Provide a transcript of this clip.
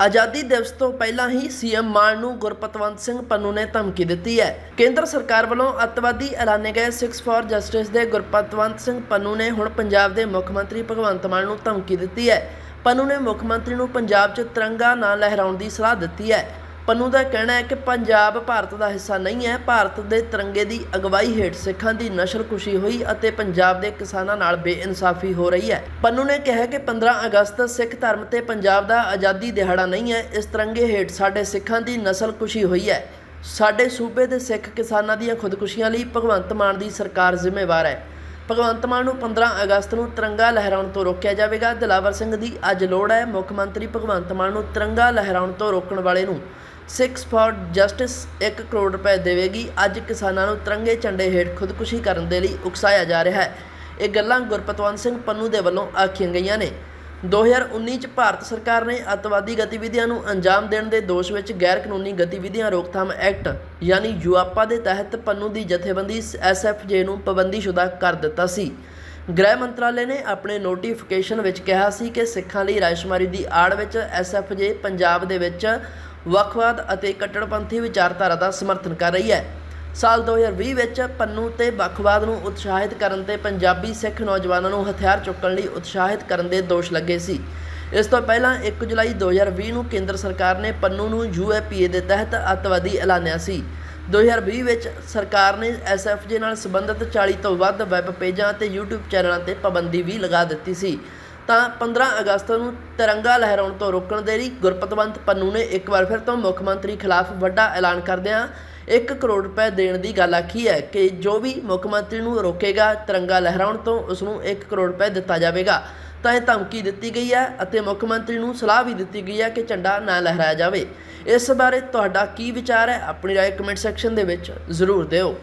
ਆਜ਼ਾਦੀ ਦਿਵਸ ਤੋਂ ਪਹਿਲਾਂ ਹੀ ਸੀਐਮ ਮਾਨ ਨੂੰ ਗੁਰਪਤਵੰਤ ਸਿੰਘ ਪੰਨੂ ਨੇ ਧਮਕੀ ਦਿੱਤੀ ਹੈ। ਕੇਂਦਰ ਸਰਕਾਰ ਵੱਲੋਂ ਅੱਤਵਾਦੀ ਐਲਾਨੇ ਗਏ 6 ਫॉर ਜਸਟਿਸ ਦੇ ਗੁਰਪਤਵੰਤ ਸਿੰਘ ਪੰਨੂ ਨੇ ਹੁਣ ਪੰਜਾਬ ਦੇ ਮੁੱਖ ਮੰਤਰੀ ਭਗਵੰਤ ਮਾਨ ਨੂੰ ਧਮਕੀ ਦਿੱਤੀ ਹੈ। ਪੰਨੂ ਨੇ ਮੁੱਖ ਮੰਤਰੀ ਨੂੰ ਪੰਜਾਬ 'ਚ ਤਿਰੰਗਾ ਨਾ ਲਹਿਰਾਉਣ ਦੀ ਸਲਾਹ ਦਿੱਤੀ ਹੈ। ਪੰਨੂ ਦਾ ਕਹਿਣਾ ਹੈ ਕਿ ਪੰਜਾਬ ਭਾਰਤ ਦਾ ਹਿੱਸਾ ਨਹੀਂ ਹੈ। ਭਾਰਤ ਦੇ ਤਿਰੰਗੇ ਦੀ ਅਗਵਾਈ ਹੇਠ ਸਿੱਖਾਂ ਦੀ ਨਸ਼ਲਕੁਸ਼ੀ ਹੋਈ ਅਤੇ ਪੰਜਾਬ ਦੇ ਕਿਸਾਨਾਂ ਨਾਲ ਬੇਇਨਸਾਫੀ ਹੋ ਰਹੀ ਹੈ। ਪੰਨੂ ਨੇ ਕਿਹਾ ਕਿ 15 ਅਗਸਤ ਸਿੱਖ ਧਰਮ ਤੇ ਪੰਜਾਬ ਦਾ ਆਜ਼ਾਦੀ ਦਿਹਾੜਾ ਨਹੀਂ ਹੈ। ਇਸ ਤਿਰੰਗੇ ਹੇਠ ਸਾਡੇ ਸਿੱਖਾਂ ਦੀ ਨਸਲਕੁਸ਼ੀ ਹੋਈ ਹੈ। ਸਾਡੇ ਸੂਬੇ ਦੇ ਸਿੱਖ ਕਿਸਾਨਾਂ ਦੀਆਂ ਖੁਦਕੁਸ਼ੀਆਂ ਲਈ ਭਗਵੰਤ ਮਾਨ ਦੀ ਸਰਕਾਰ ਜ਼ਿੰਮੇਵਾਰ ਹੈ। ਭਗਵੰਤ ਮਾਨ ਨੂੰ 15 ਅਗਸਤ ਨੂੰ ਤਿਰੰਗਾ ਲਹਿਰਾਉਣ ਤੋਂ ਰੋਕਿਆ ਜਾਵੇਗਾ। ਦਿਲਾਵਰ ਸਿੰਘ ਦੀ ਅੱਜ ਲੋੜ ਹੈ। ਮੁੱਖ ਮੰਤਰੀ ਭਗਵੰਤ ਮਾਨ ਨੂੰ ਤਿਰੰਗਾ ਲਹਿਰਾਉਣ ਤੋਂ ਰੋਕਣ ਵਾਲੇ ਨੂੰ 6 ਫॉर ਜਸਟਿਸ 1 ਕਰੋੜ ਰੁਪਏ ਦੇਵੇਗੀ। ਅੱਜ ਕਿਸਾਨਾਂ ਨੂੰ ਤਿਰੰਗੇ ਝੰਡੇ ਹੇਠ ਖੁਦਕੁਸ਼ੀ ਕਰਨ ਦੇ ਲਈ ਉਕਸਾਇਆ ਜਾ ਰਿਹਾ ਹੈ। ਇਹ ਗੱਲਾਂ ਗੁਰਪਤਵੰਤ ਸਿੰਘ ਪੰਨੂ ਦੇ ਵੱਲੋਂ ਆਖੀਆਂ ਗਈਆਂ ਨੇ। 2019 ਚ ਭਾਰਤ ਸਰਕਾਰ ਨੇ ਅੱਤਵਾਦੀ ਗਤੀਵਿਧੀਆਂ ਨੂੰ ਅੰਜਾਮ ਦੇਣ ਦੇ ਦੋਸ਼ ਵਿੱਚ ਗੈਰ ਕਾਨੂੰਨੀ ਗਤੀਵਿਧੀਆਂ ਰੋਕਥਾਮ ਐਕਟ, ਯਾਨੀ ਯੂਆਪਾ ਦੇ ਤਹਿਤ ਪੰਨੂ ਦੀ ਜਥੇਬੰਦੀ ਐਸਐਫਜੇ ਨੂੰ ਪਾਬੰਦੀਸ਼ੁਦਾ ਕਰ ਦਿੱਤਾ ਸੀ। ਗ੍ਰਹਿ ਮੰਤਰਾਲੇ ਨੇ ਆਪਣੇ ਨੋਟੀਫਿਕੇਸ਼ਨ ਵਿੱਚ ਕਿਹਾ ਸੀ ਕਿ ਸਿੱਖਾਂ ਲਈ ਰਾਜਸ਼ੁਮਾਰੀ ਦੀ ਆੜ ਵਿੱਚ ਐਸਐਫਜੇ ਪੰਜਾਬ ਦੇ ਵਿੱਚ ਵੱਖਵਾਦ ਅਤੇ ਕੱਟੜਪੰਥੀ ਵਿਚਾਰਧਾਰਾ ਦਾ ਸਮਰਥਨ ਕਰ ਰਹੀ ਹੈ। ਸਾਲ 2020 ਵਿੱਚ ਪੰਨੂ ਤੇ ਵੱਖਵਾਦ ਨੂੰ ਉਤਸ਼ਾਹਿਤ ਕਰਨ ਤੇ ਪੰਜਾਬੀ ਸਿੱਖ ਨੌਜਵਾਨਾਂ ਨੂੰ ਹਥਿਆਰ ਚੁੱਕਣ ਲਈ ਉਤਸ਼ਾਹਿਤ ਕਰਨ ਦੇ ਦੋਸ਼ ਲੱਗੇ ਸੀ। ਇਸ ਤੋਂ ਪਹਿਲਾਂ 1 ਜੁਲਾਈ 2020 ਨੂੰ ਕੇਂਦਰ ਸਰਕਾਰ ਨੇ ਪੰਨੂ ਨੂੰ ਯੂਏਪੀਏ ਦੇ ਤਹਿਤ ਅੱਤਵਾਦੀ ਐਲਾਨਿਆ ਸੀ। 2020 ਵਿੱਚ ਸਰਕਾਰ ਨੇ ਐਸਐਫਜੇ ਨਾਲ ਸੰਬੰਧਿਤ 40 ਤੋਂ ਵੱਧ ਵੈਬ ਪੇਜਾਂ ਅਤੇ YouTube ਚੈਨਲਾਂ ਤੇ ਪਾਬੰਦੀ ਵੀ ਲਗਾ ਦਿੱਤੀ ਸੀ। ਤਾਂ 15 ਅਗਸਤ ਨੂੰ ਤਿਰੰਗਾ ਲਹਿਰਾਉਣ ਤੋਂ ਰੋਕਣ ਦੇ ਲਈ ਗੁਰਪਤਵੰਤ ਪੰਨੂ ਨੇ ਇੱਕ ਵਾਰ ਫਿਰ ਤੋਂ ਮੁੱਖ ਮੰਤਰੀ ਖਿਲਾਫ ਵੱਡਾ ਐਲਾਨ ਕਰਦਿਆਂ 1 ਕਰੋੜ ਰੁਪਏ ਦੇਣ ਦੀ ਗੱਲ ਆਖੀ ਹੈ ਕਿ ਜੋ ਵੀ ਮੁੱਖ ਮੰਤਰੀ ਨੂੰ ਰੋਕੇਗਾ ਤਿਰੰਗਾ ਲਹਿਰਾਉਣ ਤੋਂ ਉਸ ਨੂੰ 1 ਕਰੋੜ ਰੁਪਏ ਦਿੱਤਾ ਜਾਵੇਗਾ। ਤਾਂ ਇਹ ਧਮਕੀ ਦਿੱਤੀ ਗਈ ਹੈ ਅਤੇ ਮੁੱਖ ਮੰਤਰੀ ਨੂੰ ਸਲਾਹ ਵੀ ਦਿੱਤੀ ਗਈ ਹੈ ਕਿ ਝੰਡਾ ਨਾ ਲਹਿਰਾਇਆ ਜਾਵੇ। ਇਸ ਬਾਰੇ ਤੁਹਾਡਾ ਕੀ ਵਿਚਾਰ ਹੈ? ਆਪਣੀ ਰਾਏ ਕਮੈਂਟ ਸੈਕਸ਼ਨ ਦੇ ਵਿੱਚ ਜ਼ਰੂਰ ਦਿਓ।